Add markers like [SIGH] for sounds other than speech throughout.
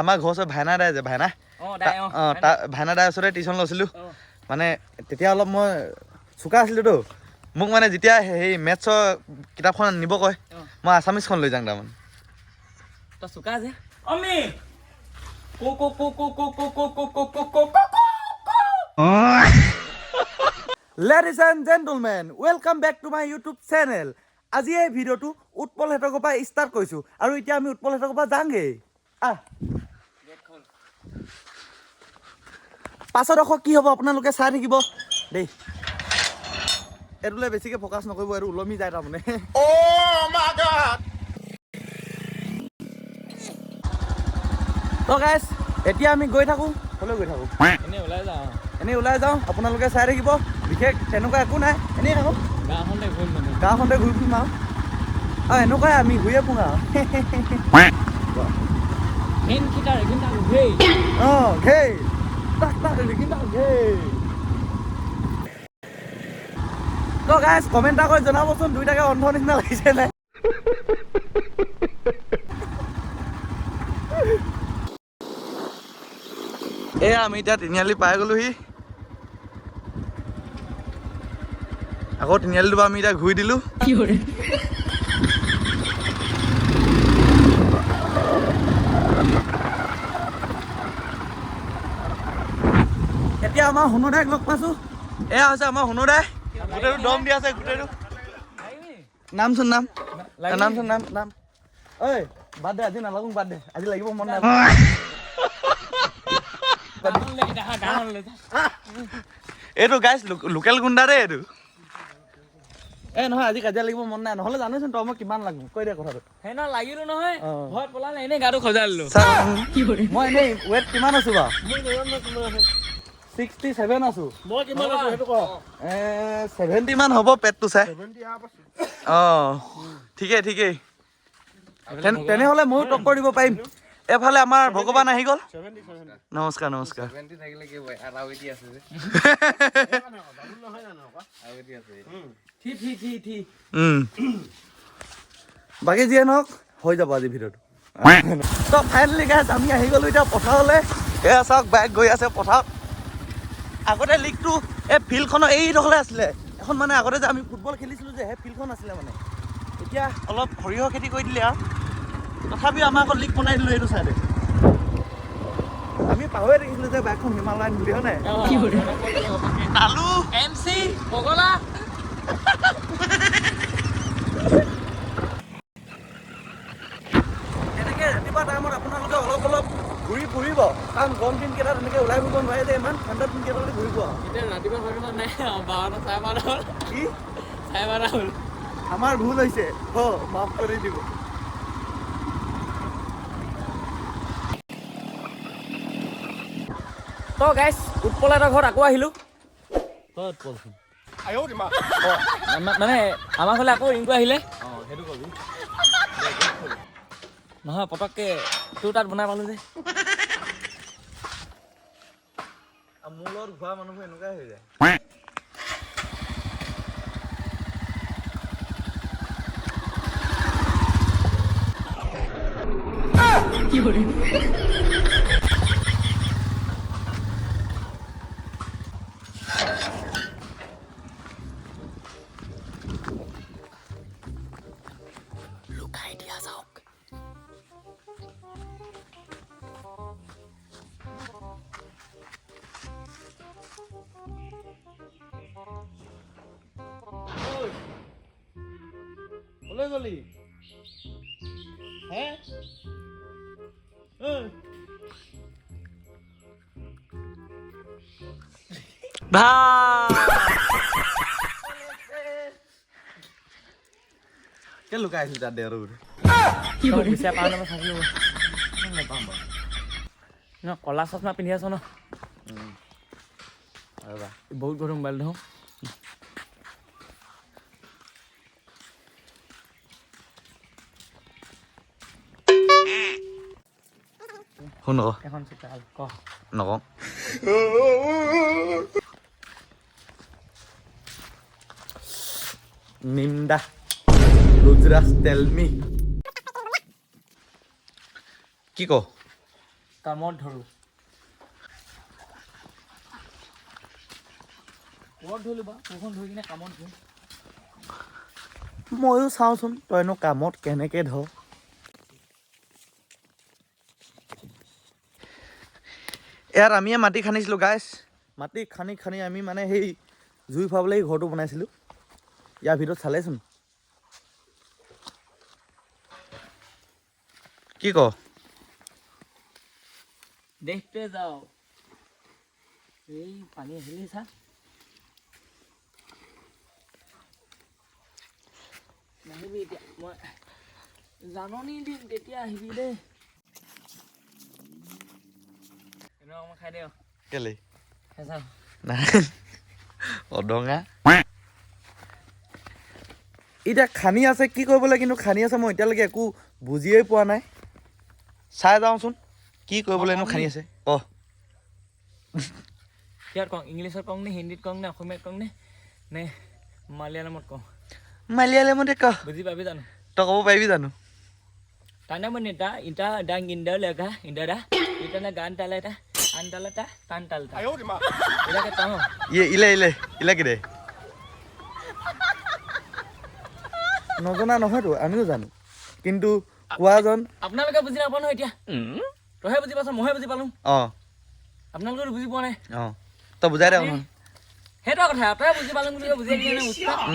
আমাৰ ঘৰ ওচৰত ভাইনা দাই যে ভাইনা অঁ তাৰ ভাইনা দাই ওচৰতে টিউশ্যন লৈছিলোঁ মানে তেতিয়া অলপ মই চোকা আছিলোঁতো মোক মানে যেতিয়া হেৰি মেথছৰ কিতাপখন নিব কয় মই আছামিজখন লৈ যাওঁ তাৰমানে ladies and gentlemen welcome back to my YouTube channel আজি এই ভিডিঅ'টো উৎপল হেঁতকৰ পৰা ষ্টাৰ্ট কৰিছোঁ আৰু এতিয়া আমি উৎপল হেঁতকৰ পৰা যাওঁগৈ আহ পাছত আকৌ কি হ'ব? আপোনালোকে চাই থাকিব। দেই। এইটোলৈ বেছিকৈ ফ'কাছ নকৰিব এইটো ওলমি যায় তাৰমানে। গাইছ এতিয়া আমি গৈ থাকোঁ। ক'লৈ গৈ থাকোঁ? এনেই ওলাই যাওঁ। এনেই ওলাই যাওঁ আপোনালোকে চাই থাকিব। বিশেষ তেনেকুৱা একো নাই। এনেই থাকোঁ। গাঁওখনতে ঘূৰিম মানে। গাঁওখনতে ঘূৰি ফুৰিম আৰু। আৰু এনেকুৱাই আমি ঘূৰিয়ে ফুৰোঁ আৰু। অঁ ঘেই। তো গাইজ কমেণ্ট এটা কৰি জনাবচোন, দুইটাকে অন্ধ নিচিনা লাগিছে নাই এয়া, আমি এতিয়া তিনিআলি পাই গ'লোহি। আকৌ তিনিআলিটোৰ পৰা আমি এতিয়া ঘূৰি দিলোঁ। এতিয়া আমাৰ সোণদাইক লগ পাইছোঁ। এয়া হৈছে আমাৰ সোণদাই গোটেইটো দম দি আছে গোটেইটো। নামচোন নাম। নামচোন নাম নাম ঐ বাদ দে আজি নালাগো বাদ দে। আজি লাগিব মন নাই। এইটো গাইছ লোকেল গুণ্ডা দেই এইটো। এ নহয় আজি কাজিয়া লাগিব মন নাই। নহ'লে জানোচোন তই মই কিমান লাগো। কৈ দে কথাটো। সেই নহয় লাগিলো নহয়। ঘৰত পলালে এনেই গাটো সজাই দিলো। মই এনেই ৱেট কিমান আছো বাৰু? ছিক্সটি ছেভেন আছো। মই কিমান আছো সেইটো কওঁ ছেভেণ্টি মান হ'ব পেটটো চাই। অঁ ঠিকেই ঠিকেই তেনেহ'লে ময়ো টক্কৰ দিব পাৰিম। এফালে আমাৰ ভগৱান আহি গ'ল। নমস্কাৰ নমস্কাৰ। বাকী যিয়ে নহওক হৈ যাব আজি ভিডিঅ'টো। তো ফাইনেলি গাইছ আমি আহি গ'লো এতিয়া পথাৰলৈ। এয়া চাওক বাইক গৈ আছে পথাৰত। আগতে লীগটো এই ফিল্ডখনৰ এইডোখৰলৈ আছিলে। এখন মানে আগতে যে আমি ফুটবল খেলিছিলোঁ যে সেই ফিল্ডখন আছিলে মানে। এতিয়া অলপ সৰিয়হ খেতি কৰি দিলে আৰু। তথাপিও আমাৰ আকৌ লীগ বনাই দিলোঁ এইটো চাইডে আমি পাহৰি দেখিছিলোঁ যে বাইকখন হিমালয়ান বুলি হয় নাই? তালু এম চি পগলা [LAUGHS] এনেকে ৰাতিপুৱা টাইমত আপোনালোকে অলপ অলপ ঘূৰি ফুৰিব কাৰণ গৰম দিনকেইটাত এনেকে ওলাই ফুৰিব নোৱাৰে যে ইমান ঠাণ্ডা দিনকেইটালৈ এতিয়া ৰাতিপুৱা হৈ নাই বাৰটা চাৰে বাৰটা হ'ল। কি? চাৰে বাৰটা হ'ল। আমাৰ ভুল হৈছে। হ মাফ কৰি দিব। তো গাইছ উৎপল এটা ঘৰত আকৌ আহিলোঁ। মানে আমাৰ ঘৰলৈ আকৌ ৰিংকু আহিলে। নহয় পটককৈ তোৰ তাত বনাই পালোঁ যে। মূলৰ ঘোঁৰা মানুহবোৰ এনেকুৱাই হৈ যায় কি কলে গলি? হ্যাঁ? কে লুকাই আছিল তাত দেৰ কলা চশমা পিন্ধি আছ ন? বহুত গৰম মোবাইল ধৰোঁ Huno ko. Ewan sa taal কি ক কামত ধৰো ক'ত ধৰিলো বা ধৰি কিনে কামত ধৰিম ময়ো চাওঁচোন তইনো কামত কেনেকৈ ধৰ ইয়াত আমিয়ে মাটি খান্দিছিলোঁ গাইছ মাটি খান্দি খান্দি আমি মানে সেই জুই ফুৱাবলৈ ঘৰটো বনাইছিলোঁ। ইয়াৰ ভিতৰত চালেচোন। কি ক? দেখতে যাওঁ। এই পানী আহিলেই চা। নাহিবি এতিয়া মই জাননী দিম তেতিয়া আহিবি দেই। এনেকুৱা অকণমান খাই দে কেলে? হেঁচা নাই [LAUGHS] অদঙা। এতিয়া খানি আছে কি কৰিবলৈ কিন্তু খানি আছে মই এতিয়ালৈকে একো বুজিয়েই পোৱা নাই। চাই যাওঁচোন কি কৰিবলৈনো খানি আছে। ক [LAUGHS] কিহত কওঁ? ইংলিছত কওঁ নে হিন্দীত কওঁ নে অসমীয়াত কওঁ নে? নে মালিয়ালমত কওঁ? মালিয়ালমতে ক। বুজি পাবি জানো? তই ক'ব পাৰিবি জানো? Tanda menita, ita dang inda lega, inda dah. Ita na gantal ta, antal ta, ಅಂದಲಟ ತಾಂಟಲ್ಟ ಇಲ್ಲಕ್ಕೆ ತಾನು ಇಲ್ಲ ಇಲ್ಲ ಇಲ್ಲಕ್ಕಿದೆ নজনা নহয়তো আমিও জানো। কিন্তু কোৱাজন আপোনালোকে বুজি নাপাওঁ নহয় এতিয়া। তইহে বুজি পাইছ মইহে বুজি পালোঁ। অঁ। আপোনালোকেতো বুজি পোৱা নাই। অঁ। তই বুজাই দে সেইটো কথা তই বুজি পালোঁ বুলি বুজি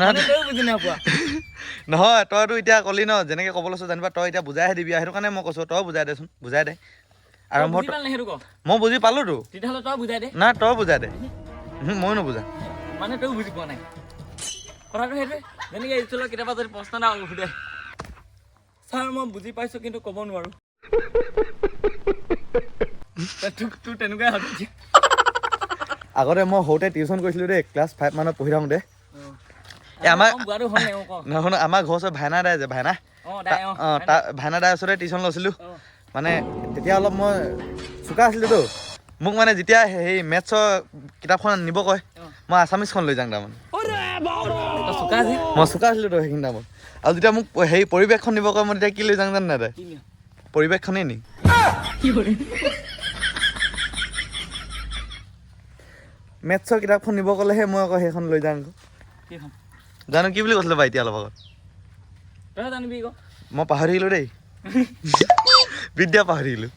মানে বুজি নাপোৱা। [LAUGHS] নহয় তইতো এতিয়া ক'লি ন যেনেকে ক'ব লৈছ জানিবা তই এতিয়া বুজাইহে দিবি সেইটো কাৰণে মই কৈছোঁ তই বুজাই দেচোন বুজাই দে। আৰম্ভ মই বুজি পালোতো তেতিয়াহ'লে তই বুজাই দে। নাই তই বুজাই দে। উহু, ময়ো নুবুজা। মানে তইও বুজি পোৱা নাই। কথাটো সেইটোৱে। যেনেকৈ স্কুলত কেতিয়াবা যদি প্ৰশ্ন এটা সোধে। ছাৰ মই বুজি পাইছোঁ কিন্তু ক'ব নোৱাৰোঁ। তোক তোৰ তেনেকুৱাই। আগতে মই সৰুতে টিউশ্যন কৰিছিলোঁ দেই ক্লাছ ফাইভ মানত পঢ়ি থাকোঁতে। আমাৰ নহয় আমাৰ ঘৰ ওচৰত ভাইনা দাই যে ভাইনা। অ ভাইনা। দাই ওচৰতে টিউশ্যন লৈছিলোঁ। মানে তেতিয়া অলপ মই চোকা আছিলোঁতো মোক মানে যেতিয়া সেই মেথছৰ কিতাপখন নিব কয়। মই আছামিজখন লৈ যাওঁ তাৰমানে। মই চোকা আছিলোঁতো সেইখিনি টাইমত। আৰু যেতিয়া মোক হেৰি পৰিৱেশখন নিব কয় মই তেতিয়া কি লৈ যাওঁ জানো নাই? পৰিৱেশখনেই নি? মেথছৰ কিতাপখন নিব ক'লেহে মই আকৌ সেইখন লৈ যাওঁ? জানো কি বুলি কৈছিলোঁ বাৰু এতিয়া অলপ আগত? মই পাহৰি থাকিলোঁ দেই। [LAUGHS] ವಿದ್ಯಾ ಪಹರೀಲು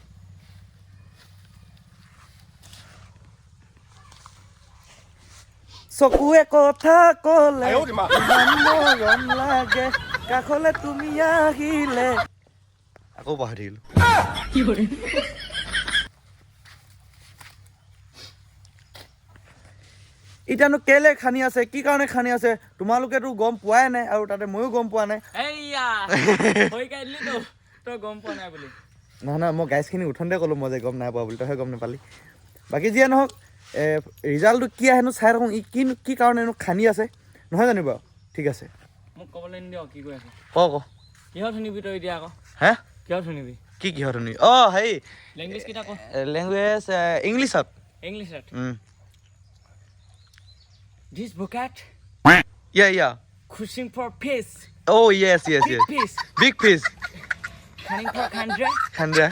চকুৱে কথা ক'লে মৰম লাগে কাষলে তুমি আহিলে। আকৌ পাহৰিলো। এতিয়ানো কেলে খানি আছে কি কাৰণে খানি আছে তোমালোকেতো গম পোৱাই নাই আৰু তাতে ময়ো গম পোৱা নাই। [LAUGHS] তই গম পোৱা নাই বুলি। নহয় নহয় মই গাইজখিনি উঠোঁতে ক'লোঁ মই যে গম নাই পোৱা বুলি তইহে গম নাপালি। বাকী যিয়ে নহওক ৰিজাল্টটো কি আহেনো চাই থাকোঁ ই কি কি কাৰণেনো খানি আছে নহয় জানো বাৰু? ঠিক আছে। মোক ক'বলৈ নিদিয় কি কৈ আছ। ক ক। কিহত শুনিবি তই এতিয়া আকৌ? হে? কিহত শুনিবি? কি কিহত শুনি অঁ হেৰি লেংগুৱেজ কেইটা ক? লেংগুৱেজ ইংলিছত। ইংলিছত। দিছ বুকাট yeah yeah খুচিং for fish oh' yes yes big yes big fish Hunting for Kandra. Kandra.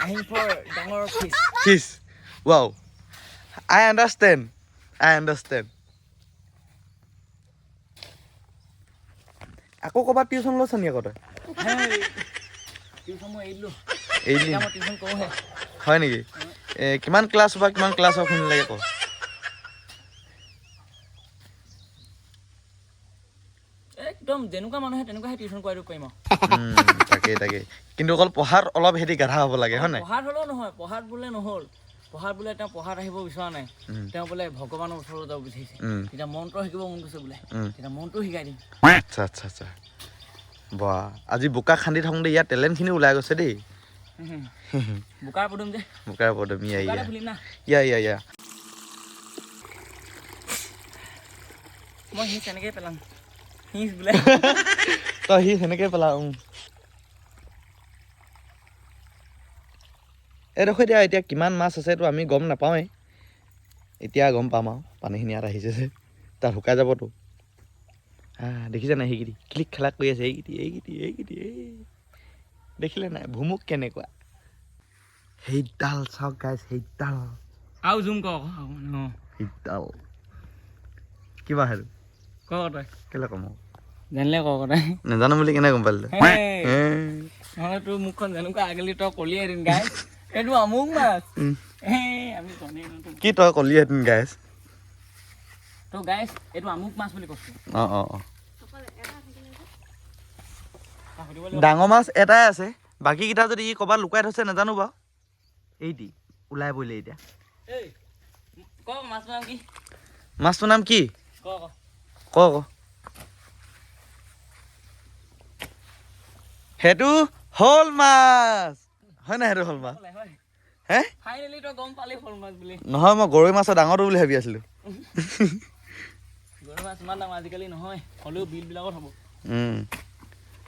Hunting for Dongor Kiss. Kiss. Wow. I understand. I understand. আকৌ ক'ৰবাত টিউচন লৈছ নি আকৌ তই হয় নেকি কিমান ক্লাছ হ'বা কিমান ক্লাছ হ'ব শুনিলে আকৌ একদম যেনেকুৱা মানুহে তেনেকুৱাহে টিউশ্যন কৰাই দিব পাৰিম আৰু তাকেই তাকেই। কিন্তু অকল পঢ়াত অলপ হেৰি গাধা হ'ব লাগে হয় নাই? পঢ়াত হ'লেও নহয় পঢ়াত বোলে নহ'ল। পঢ়াত বোলে তেওঁ পঢ়াত আহিব বিচৰা নাই। তেওঁ বোলে ভগৱানৰ ওচৰলৈ যাব বিচাৰিছে। তেতিয়া মন্ত্ৰ শিকিব মন গৈছে বোলে। তেতিয়া মন্ত্ৰ শিকাই দিম। আচ্ছা আচ্ছা আচ্ছা। বা আজি বোকা খান্দি থাকোঁতে ইয়াৰ টেলেণ্টখিনি ওলাই গৈছে দেই। [LAUGHS] বোকাৰ পদুম যে। বোকাৰ পদম ইয়া ইয়া। ইয়া ইয়া ইয়া। মই সি তেনেকৈ পেলাম। বোলে তই সি সেনেকৈ পেলা উম। এইডোখৰ এতিয়া এতিয়া কিমান মাছ আছেতো আমি গম নাপাওঁৱেই। এতিয়া গম পাম আৰু পানীখিনি ইয়াত আহিছে যে তাত শুকাই যাবতো। দেখিছে নাই সেইকেইটি? ক্লিক খেলাক কৰি আছে এইকেইটি এইকেইটি এইকেইটি এই। দেখিলে নাই? ভুমুক কেনেকুৱা? সেইডাল চাওক গাইজ সেইডাল। আৰু জুম অঁ সেইডাল। কিবা সেইটো? ক তই? কেলে কম? আকৌ? জানিলে ক তই নাজানো বুলি কেনে গম পালি তই? হেই। এ, নহ'লে তোৰ মুখখন যেনেকুৱা আগলি তই কলিয়ে এদিন গাই এইটো আমুক মাছ। উম। এই আমি কণী তোক কি তই গাইজ তই গাইছ এইটো আমুক মাছ বুলি কৈছোঁ। অঁ অঁ অঁ। তই সুধিব লাগিব। ডাঙৰ মাছ এটাই আছে। বাকীকেইটা যদি ই ক'ৰবাত লুকাই থৈছে নাজানো বাৰু। এইটি ওলাই পৰিলে এতিয়া। নাম কি? মাছটোৰ নাম কি। কওক সেইটো শ'ল মাছ। হয় নাই সেইটো শ'ল মাছ? নহয় মই গৰৈ মাছৰ ডাঙৰটো বুলি ভাবি আছিলো।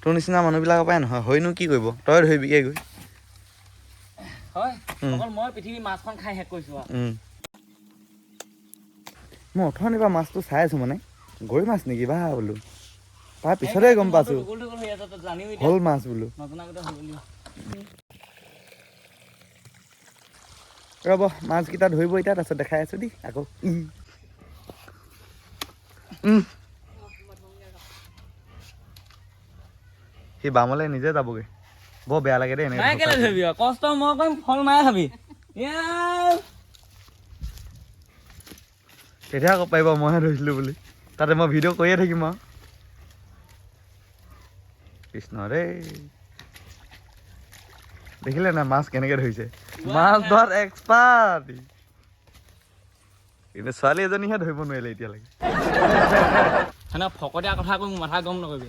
তোৰ নিচিনা মানুহবিলাকৰ পৰাই নহয় হয়নো কি কৰিব? তই ধৰিবিগে গৈ মই অথনিৰ পৰা মাছটো চাই আছো মানে। গৰৈ মাছ নেকি? বা বোলো। তাৰ পিছতে গম পাইছোঁ। টুকুল টুকুল হৈ আছে তই জানিও এতিয়া শ'ল মাছ বোলো। ৰ'ব মাছকেইটা ধৰিব এতিয়া তাৰপিছত দেখাই আছোঁ দেই আকৌ। সি বামলৈ নিজে যাবগৈ। বৰ বেয়া লাগে দেই? কষ্ট মই কৰিম ফল মায়ে খাবি। তেতিয়া আকৌ পাৰিব মইহে ধৰিছিলোঁ বুলি। তাতে মই ভিডিঅ' কৰিয়ে থাকিম আৰু। কৃষ্ণ দেই দেখিলে নাই মাছ কেনেকে ধৰিছে? মাছ ধৰাত এক্সপাৰ্ট কিন্তু ছোৱালী এজনীহে ধৰিব নোৱাৰিলে এতিয়ালৈকে। সেনে ফকতীয়া কথা কৈ মাথা গম নকৰিবি।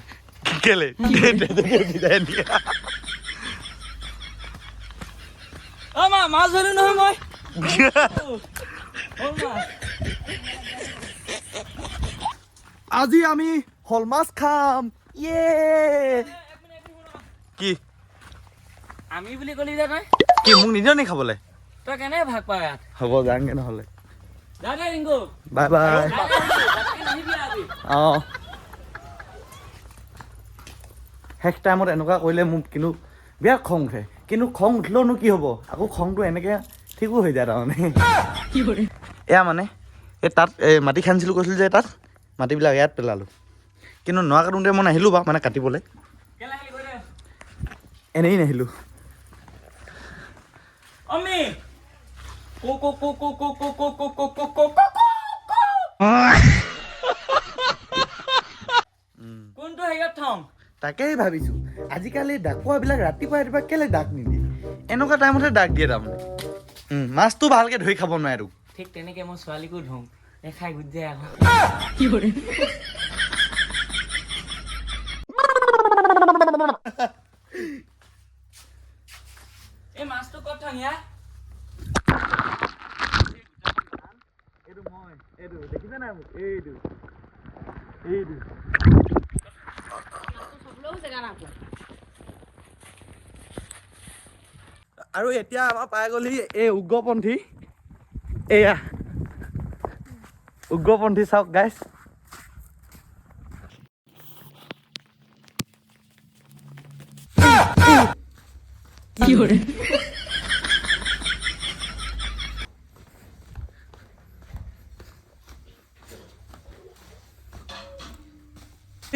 কেলে? বিদায় দিয়া মাছ ধৰিলো নহয় মই [LAUGHS] অ মা আজি আমি শ'ল মাছ খাম। ইয়ে কি? আমি বুলি ক'লি যে তই? কি মোক নিদিয় নি খাবলৈ? তই কেনেকে ভাগ পাৱ ইয়াত? হ'ব যাওঁগে নহ'লে। Bye bye. অঁ। শেষ টাইমত এনেকুৱা কৰিলে মোক কিন্তু বিৰাট খং উঠে। কিন্তু খং উঠিলেওনো কি হ'ব? আকৌ খংটো এনেকৈ ঠিকো হৈ যায় তাৰমানে। এয়া মানে এই তাত এই মাটি খান্দিছিলোঁ কৈছিলোঁ যে তাত। মাটিবিলাক ইয়াত পেলালোঁ কিন্তু নোৱা কাটোতে মই নাহিলোঁ বাৰু মানে কাটিবলৈ এনেই নাহিলোঁ তাকেই ভাবিছোঁ আজিকালি ডাকুৱাবিলাক ৰাতিপুৱা ৰাতিপুৱা কেলৈ ডাক নিদিয়ে এনেকুৱা টাইমতে ডাক দিয়ে তাৰমানে মাছটো ভালকৈ ধৰি খাব নোৱাৰে ঠিক তেনেকৈ মই ছোৱালীকো ধুওঁ ধৰোঁ দেখাই গুচি যায় আকৌ এই মাছটো ক'ত থম ইয়াত এইটো মই এইটো দেখিছে নাই মোক এইটো এইটো আৰু এতিয়া আমাৰ পাই গ'লহি এই উগ্ৰপন্থী এয়া উগ্ৰপন্থী চাওক গাইছ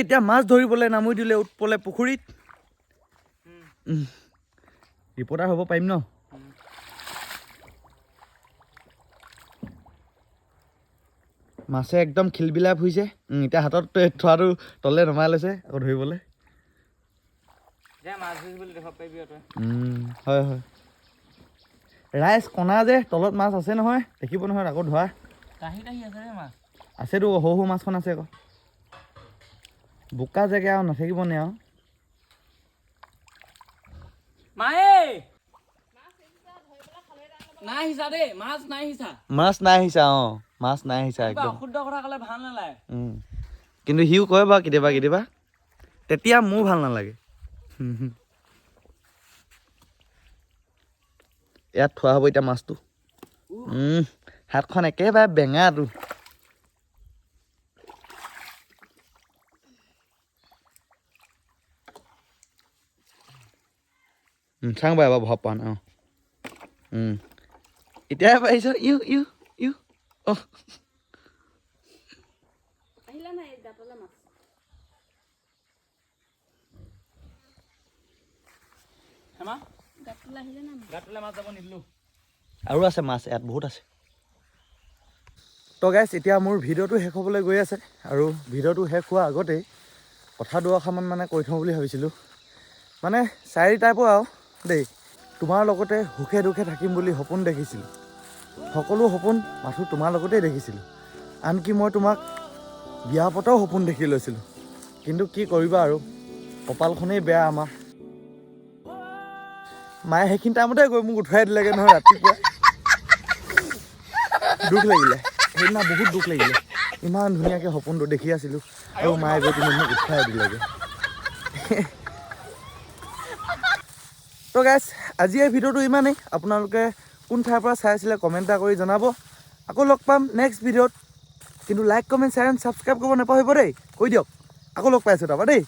এতিয়া মাছ ধৰিবলৈ নামুৰি দিলে উৎপলে পুখুৰীত। ৰিপৰ্টাৰ হ'ব পাৰিম ন? মাছে একদম খিলবিলাই ফুৰিছে এতিয়া হাতত থোৱাটো তলে নমাই লৈছে আকৌ ধৰিবলৈ। হয় হয়। ৰাইজ কণা যে তলত মাছ আছে নহয় দেখিব নহয় আকৌ ধৰা আছেতো সৰু সৰু মাছখন আছে আকৌ। বোকা জেগা আৰু নাথাকিব নে আৰু। মাছ নাই সিঁচা মাছ নাই আহিছা অঁ। মাছ নাই আহিছা একদম। অশুদ্ধ কথা ক'লে ভাল নালাগে। কিন্তু সিও কয় বাৰু কেতিয়াবা কেতিয়াবা। তেতিয়া মোৰ ভাল নালাগে। ইয়াত থোৱা হ'ব এতিয়া মাছটো। হাতখন একেবাৰে বেঙাটো চাং বাৰু এবাৰ পোৱা নাই অঁ। উম। এতিয়াহে পাৰিছ ইউ ইউ। মাছ যাব নিদিলোঁ আৰু আছে মাছ ইয়াত বহুত আছে। তো গাইছ এতিয়া মোৰ ভিডিঅ'টো শেষ হ'বলৈ গৈ আছে আৰু ভিডিঅ'টো শেষ হোৱাৰ আগতেই কথা দুআষাৰমান মানে কৈ থওঁ বুলি ভাবিছিলোঁ। মানে চাৰি টাইপৰ আৰু দেই তোমাৰ লগতে সুখে দুখে থাকিম বুলি সপোন দেখিছিলোঁ। সকলো সপোন মাথো তোমাৰ লগতেই দেখিছিলোঁ। আনকি মই তোমাক বিয়া পতাও সপোন দেখি লৈছিলোঁ। কিন্তু কি কৰিবা আৰু? কপালখনেই বেয়া আমাৰ। মায়ে সেইখিনি টাইমতে গৈ মোক উঠুৱাই দিলেগৈ নহয় ৰাতিপুৱা। দুখ লাগিলে। সেইদিনা বহুত দুখ লাগিলে। ইমান ধুনীয়াকৈ সপোনটো দেখি আছিলোঁ। আৰু মায়ে গৈ পিনে মোক উঠাই দিলেগৈ। তো গাইছ আজি এই ভিডিঅ'টো ইমানেই। আপোনালোকে কোন ঠাইৰ পৰা চাই আছিলে, কমেণ্ট এটা কৰি জনাব। আকৌ লগ পাম নেক্সট ভিডিঅ'ত। কিন্তু like comment share and subscribe কৰিব নাপাহৰিব দেই। কৈ দিয়ক। আকৌ লগ পাইছোঁ তাৰপৰা দেই।